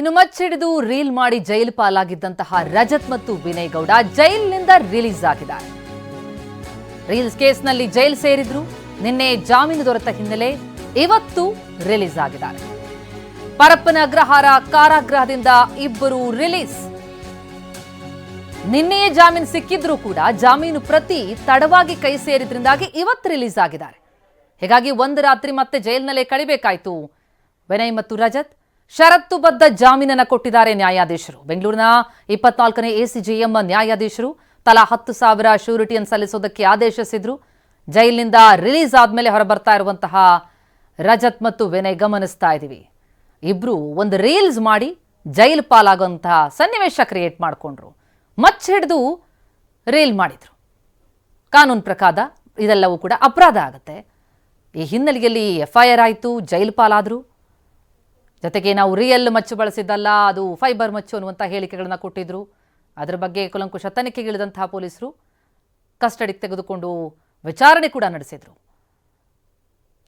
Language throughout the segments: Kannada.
ಇನ್ನು ಮಚ್ಚಿಡಿದು ರೀಲ್ ಮಾಡಿ ಜೈಲು ಪಾಲಾಗಿದ್ದಂತಹ ರಜತ್ ಮತ್ತು ವಿನಯ್ ಗೌಡ ಜೈಲಿನಿಂದ ರಿಲೀಸ್ ಆಗಿದ್ದಾರೆ. ರೀಲ್ಸ್ ಕೇಸ್ನಲ್ಲಿ ಜೈಲು ಸೇರಿದ್ರು. ನಿನ್ನೆ ಜಾಮೀನು ದೊರೆತ ಹಿನ್ನೆಲೆ ಇವತ್ತು ರಿಲೀಸ್ ಆಗಿದ್ದಾರೆ. ಪರಪ್ಪನ ಅಗ್ರಹಾರ ಕಾರಾಗೃಹದಿಂದ ಇಬ್ಬರು ರಿಲೀಸ್. ನಿನ್ನೆಯೇ ಜಾಮೀನು ಸಿಕ್ಕಿದ್ರೂ ಕೂಡ ಜಾಮೀನು ಪ್ರತಿ ತಡವಾಗಿ ಕೈ ಸೇರಿದ್ರಿಂದಾಗಿ ಇವತ್ತು ರಿಲೀಸ್ ಆಗಿದ್ದಾರೆ. ಹೀಗಾಗಿ ಒಂದು ರಾತ್ರಿ ಮತ್ತೆ ಜೈಲಿನಲ್ಲೇ ಕಳಿಬೇಕಾಯ್ತು. ವಿನಯ್ ಮತ್ತು ರಜತ್ ಷರತ್ತುಬದ್ಧ ಜಾಮೀನನ್ನು ಕೊಟ್ಟಿದ್ದಾರೆ ನ್ಯಾಯಾಧೀಶರು. ಬೆಂಗಳೂರಿನ ಇಪ್ಪತ್ನಾಲ್ಕನೇ ಎಸಿಜೆಎಂ ನ್ಯಾಯಾಧೀಶರು ತಲಾ ಹತ್ತು ಸಾವಿರ ಶ್ಯೂರಿಟಿಯನ್ನು ಸಲ್ಲಿಸೋದಕ್ಕೆ ಆದೇಶಿಸಿದ್ರು. ಜೈಲಿನಿಂದ ರಿಲೀಸ್ ಆದ್ಮೇಲೆ ಹೊರಬರ್ತಾ ಇರುವಂತಹ ರಜತ್ ಮತ್ತು ವಿನಯ್ ಗಮನಿಸ್ತಾ ಇದ್ದೀವಿ. ಇಬ್ರು ಒಂದು ರೀಲ್ಸ್ ಮಾಡಿ ಜೈಲ್ ಪಾಲಾಗುವಂತಹ ಸನ್ನಿವೇಶ ಕ್ರಿಯೇಟ್ ಮಾಡಿಕೊಂಡ್ರು. ಮಚ್ಚ ಹಿಡಿದು ರೀಲ್ ಮಾಡಿದ್ರು. ಕಾನೂನು ಪ್ರಕಾರ ಇದೆಲ್ಲವೂ ಕೂಡ ಅಪರಾಧ ಆಗುತ್ತೆ. ಈ ಹಿನ್ನೆಲೆಯಲ್ಲಿ ಎಫ್ ಐ ಆರ್ ಆಯಿತು, ಜೈಲ್ ಪಾಲಾದರು. ಜೊತೆಗೆ ನಾವು ರಿಯಲ್ ಮಚ್ಚು ಬಳಸಿದ್ದಲ್ಲ, ಅದು ಫೈಬರ್ ಮಚ್ಚು ಅನ್ನುವಂಥ ಹೇಳಿಕೆಗಳನ್ನು ಕೊಟ್ಟಿದ್ರು. ಅದರ ಬಗ್ಗೆ ಕುಲಂಕುಷ ತನಿಖೆಗಿಳಿದಂತಹ ಪೊಲೀಸರು ಕಸ್ಟಡಿಗೆ ತೆಗೆದುಕೊಂಡು ವಿಚಾರಣೆ ಕೂಡ ನಡೆಸಿದ್ರು.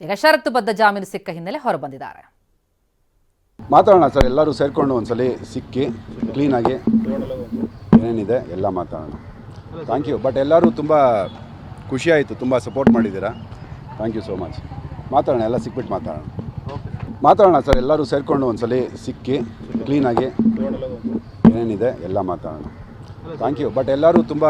ಈಗ ಷರತ್ತುಬದ್ಧ ಜಾಮೀನು ಸಿಕ್ಕ ಹಿನ್ನೆಲೆ ಹೊರಬಂದಿದ್ದಾರೆ. ಮಾತಾಡೋಣ ಸರ್, ಎಲ್ಲರೂ ಸೇರಿಕೊಂಡು ಒಂದ್ಸಲಿ ಸಿಕ್ಕಿ ಕ್ಲೀನಾಗಿ ಏನೇನಿದೆ ಎಲ್ಲ ಮಾತಾಡೋಣ. ಥ್ಯಾಂಕ್ ಯು ಬಟ್ ಎಲ್ಲರೂ ತುಂಬ ಖುಷಿ ಆಯಿತು, ತುಂಬ ಸಪೋರ್ಟ್ ಮಾಡಿದ್ದೀರಾ? ಥ್ಯಾಂಕ್ ಯು ಸೋ ಮಚ್ ಮಾತಾಡೋಣ, ಎಲ್ಲ ಸಿಕ್ಬಿಟ್ಟು ಮಾತಾಡೋಣ. ಮಾತಾಡೋಣ ಸರ್, ಎಲ್ಲರೂ ಸೇರಿಕೊಂಡು ಒಂದ್ಸಲಿ ಸಿಕ್ಕಿ ಕ್ಲೀನಾಗಿ ಏನೇನಿದೆ ಎಲ್ಲ ಮಾತಾಡೋಣ. ಥ್ಯಾಂಕ್ ಯು ಬಟ್ ಎಲ್ಲರೂ ತುಂಬ